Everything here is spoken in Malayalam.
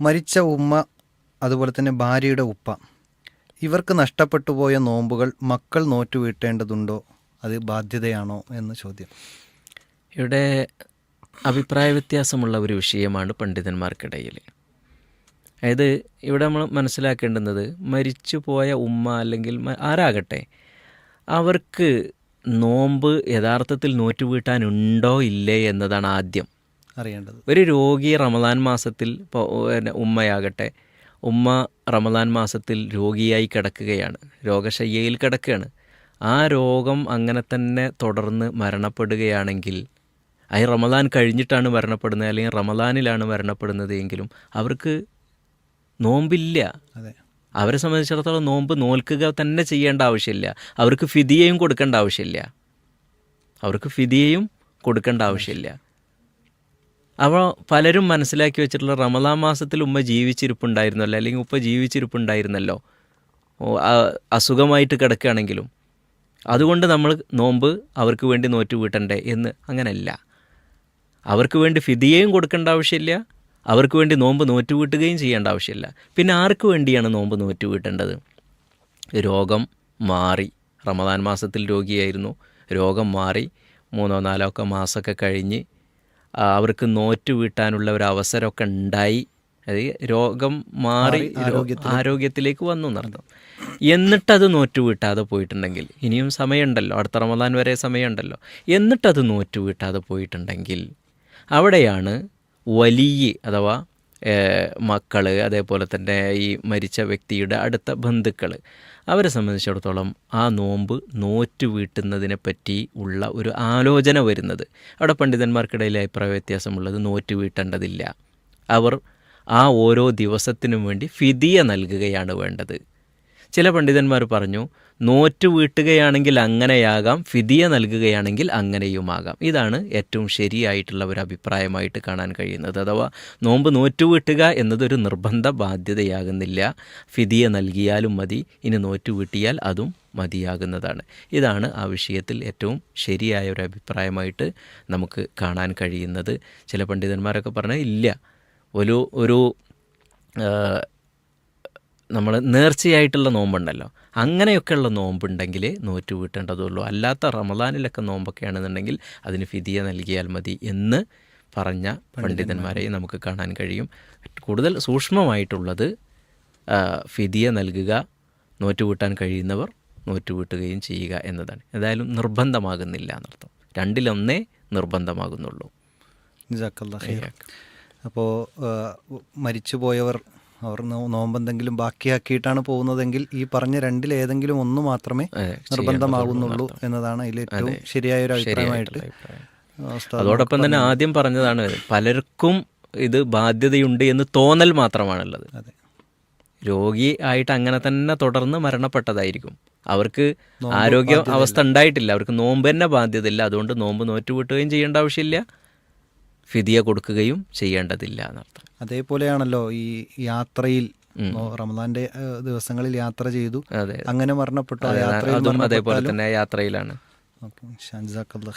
മരിച്ച ഉമ്മ അതുപോലെ തന്നെ ഭാര്യയുടെ ഉപ്പ. ഇവർക്ക് നഷ്ടപ്പെട്ടു പോയ നോമ്പുകൾ മക്കൾ നോറ്റു വീട്ടേണ്ടതുണ്ടോ അത് ബാധ്യതയാണോ എന്ന് ചോദ്യം. ഇവിടെ അഭിപ്രായ വ്യത്യാസമുള്ള ഒരു വിഷയമാണ് പണ്ഡിതന്മാർക്കിടയിൽ. അതായത് ഇവിടെ നമ്മൾ മനസ്സിലാക്കേണ്ടുന്നത് മരിച്ചു പോയ ഉമ്മ അല്ലെങ്കിൽ ആരാകട്ടെ അവർക്ക് നോമ്പ് യഥാർത്ഥത്തിൽ നോറ്റുവീട്ടാനുണ്ടോ ഇല്ലേ എന്നതാണ് ആദ്യം. അറിയേണ്ടത്. ഒരു രോഗി റമദാൻ മാസത്തിൽ ഇപ്പോൾ ഉമ്മയാകട്ടെ ഉമ്മ റമദാൻ മാസത്തിൽ രോഗിയായി കിടക്കുകയാണ് രോഗശയ്യയിൽ കിടക്കുകയാണ്. ആ രോഗം അങ്ങനെ തന്നെ തുടർന്ന് മരണപ്പെടുകയാണെങ്കിൽ ആ റമദാൻ കഴിഞ്ഞിട്ടാണ് മരണപ്പെടുന്നത് അല്ലെങ്കിൽ റമദാനിലാണ് മരണപ്പെടുന്നത് എങ്കിലും അവർക്ക് നോമ്പില്ല. അതെ. അവരെ സംബന്ധിച്ചിടത്തോളം നോമ്പ് നോൽക്കുക തന്നെ ചെയ്യേണ്ട ആവശ്യമില്ല. അവർക്ക് ഫിദിയയും കൊടുക്കേണ്ട ആവശ്യമില്ല. അവർക്ക് ഫിദിയയും കൊടുക്കേണ്ട ആവശ്യമില്ല. അപ്പോൾ പലരും മനസ്സിലാക്കി വെച്ചിട്ടുള്ള റമദാ മാസത്തിൽ ഉമ്മ ജീവിച്ചിരിപ്പുണ്ടായിരുന്നല്ലോ അല്ലെങ്കിൽ ഉപ്പ ജീവിച്ചിരിപ്പുണ്ടായിരുന്നല്ലോ. അസുഖമായിട്ട് കിടക്കുകയാണെങ്കിലും. അതുകൊണ്ട് നമ്മൾ നോമ്പ് അവർക്ക് വേണ്ടി നോറ്റ് വീട്ടണ്ടേ എന്ന് അങ്ങനെയല്ല അവർക്ക് വേണ്ടി ഫിദിയയും കൊടുക്കേണ്ട ആവശ്യമില്ല അവർക്ക് വേണ്ടി നോമ്പ് നോറ്റ് വീട്ടുകയും ചെയ്യേണ്ട ആവശ്യമില്ല. പിന്നെ ആർക്ക് വേണ്ടിയാണ് നോമ്പ് നോറ്റ് വീട്ടേണ്ടത് രോഗം മാറി. റമദാൻ മാസത്തിൽ രോഗിയായിരുന്നു. രോഗം മാറി. മൂന്നോ നാലോ ഒക്കെ മാസമൊക്കെ കഴിഞ്ഞ് അവർക്ക് നോറ്റ് വീട്ടാനുള്ള ഒരു അവസരമൊക്കെ ഉണ്ടായി. അത് രോഗം മാറി ആരോഗ്യത്തിലേക്ക് വന്നു എന്നർത്ഥം. എന്നിട്ടത് നോറ്റ് വീട്ടാതെ പോയിട്ടുണ്ടെങ്കിൽ ഇനിയും സമയമുണ്ടല്ലോ അടുത്ത റമദാൻ വരെ സമയമുണ്ടല്ലോ. എന്നിട്ടത് നോറ്റ് വീട്ടാതെ പോയിട്ടുണ്ടെങ്കിൽ അവിടെയാണ് വലിയ അഥവാ മക്കൾ അതേപോലെ തന്നെ ഈ മരിച്ച വ്യക്തിയുടെ അടുത്ത ബന്ധുക്കൾ അവരെ സംബന്ധിച്ചിടത്തോളം ആ നോമ്പ് നോറ്റ് വീട്ടുന്നതിനെ പറ്റി ഉള്ള ഒരു ആലോചന വരുന്നത്. അവിടെ പണ്ഡിതന്മാർക്കിടയിൽ അഭിപ്രായ വ്യത്യാസമുള്ളത് നോറ്റ് വീട്ടേണ്ടതില്ല അവർ ആ ഓരോ ദിവസത്തിനും വേണ്ടി ഫിതിയ നൽകുകയാണ് വേണ്ടത്. ചില പണ്ഡിതന്മാർ പറഞ്ഞു നോറ്റ് വീട്ടുകയാണെങ്കിൽ അങ്ങനെയാകാം ഫിതിയ നൽകുകയാണെങ്കിൽ അങ്ങനെയുമാകാം. ഇതാണ് ഏറ്റവും ശരിയായിട്ടുള്ള ഒരു അഭിപ്രായമായിട്ട് കാണാൻ കഴിയുന്നത്. അഥവാ നോമ്പ് നോറ്റ് വീട്ടുക എന്നതൊരു നിർബന്ധ ബാധ്യതയാകുന്നില്ല. ഫിദിയ നൽകിയാലും മതി ഇനി നോറ്റ് വീട്ടിയാൽ അതും മതിയാകുന്നതാണ്. ഇതാണ് ആ വിഷയത്തിൽ ഏറ്റവും ശരിയായ ഒരു അഭിപ്രായമായിട്ട് നമുക്ക് കാണാൻ കഴിയുന്നത്. ചില പണ്ഡിതന്മാരൊക്കെ പറഞ്ഞാൽ ഇല്ല ഒരു ഒരു നമ്മൾ നേർച്ചയായിട്ടുള്ള നോമ്പുണ്ടല്ലോ. അങ്ങനെയൊക്കെയുള്ള നോമ്പുണ്ടെങ്കിൽ നോറ്റ് വീട്ടേണ്ടതുള്ളൂ. അല്ലാത്ത റമദാനിലൊക്കെ നോമ്പൊക്കെ ആണെന്നുണ്ടെങ്കിൽ അതിന് ഫിദിയ നൽകിയാൽ മതി എന്ന് പറഞ്ഞ പണ്ഡിതന്മാരെ നമുക്ക് കാണാൻ കഴിയും. കൂടുതൽ സൂക്ഷ്മമായിട്ടുള്ളത് ഫിതിയ നൽകുക നോറ്റ് വീട്ടാൻ കഴിയുന്നവർ നോറ്റ് വീട്ടുകയും ചെയ്യുക എന്നതാണ്. എന്തായാലും നിർബന്ധമാകുന്നില്ല എന്നർത്ഥം. രണ്ടിലൊന്നേ നിർബന്ധമാകുന്നുള്ളൂ. അപ്പോൾ മരിച്ചുപോയവർ അവർ നോമ്പെന്തെങ്കിലും ബാക്കിയാക്കിയിട്ടാണ് പോകുന്നതെങ്കിൽ ഈ പറഞ്ഞ രണ്ടിൽ ഏതെങ്കിലും ഒന്ന് മാത്രമേ നിർബന്ധമാകുന്നുള്ളൂ എന്നതാണ് അതിൽ ഏറ്റവും ശരിയായ ഒരു അഭിപ്രായമായിട്ട് അഭിപ്രായം. അതോടൊപ്പം തന്നെ ആദ്യം പറഞ്ഞതാണ് പലർക്കും ഇത് ബാധ്യതയുണ്ട് എന്ന് തോന്നൽ മാത്രമാണുള്ളത്. അതെ. രോഗി ആയിട്ട് അങ്ങനെ തന്നെ തുടർന്ന് മരണപ്പെട്ടതായിരിക്കും. അവർക്ക് ആരോഗ്യ അവസ്ഥ ഉണ്ടായിട്ടില്ല. അവർക്ക് നോമ്പ് തന്നെ ബാധ്യതയില്ല. അതുകൊണ്ട് നോമ്പ് നോറ്റുവിട്ടുകയും ചെയ്യേണ്ട ആവശ്യമില്ല. ഫിദിയ കൊടുക്കുകയും ചെയ്യേണ്ടതില്ല എന്നർത്ഥം. അതേപോലെയാണല്ലോ ഈ യാത്രയിൽ റമദാന്റെ ദിവസങ്ങളിൽ യാത്ര ചെയ്തു. അങ്ങനെ മരണപ്പെട്ടു? അതേപോലെ തന്നെ യാത്രയിലാണ്. ഓക്കെ, ഷാൻ ജസാക്കല്ലാ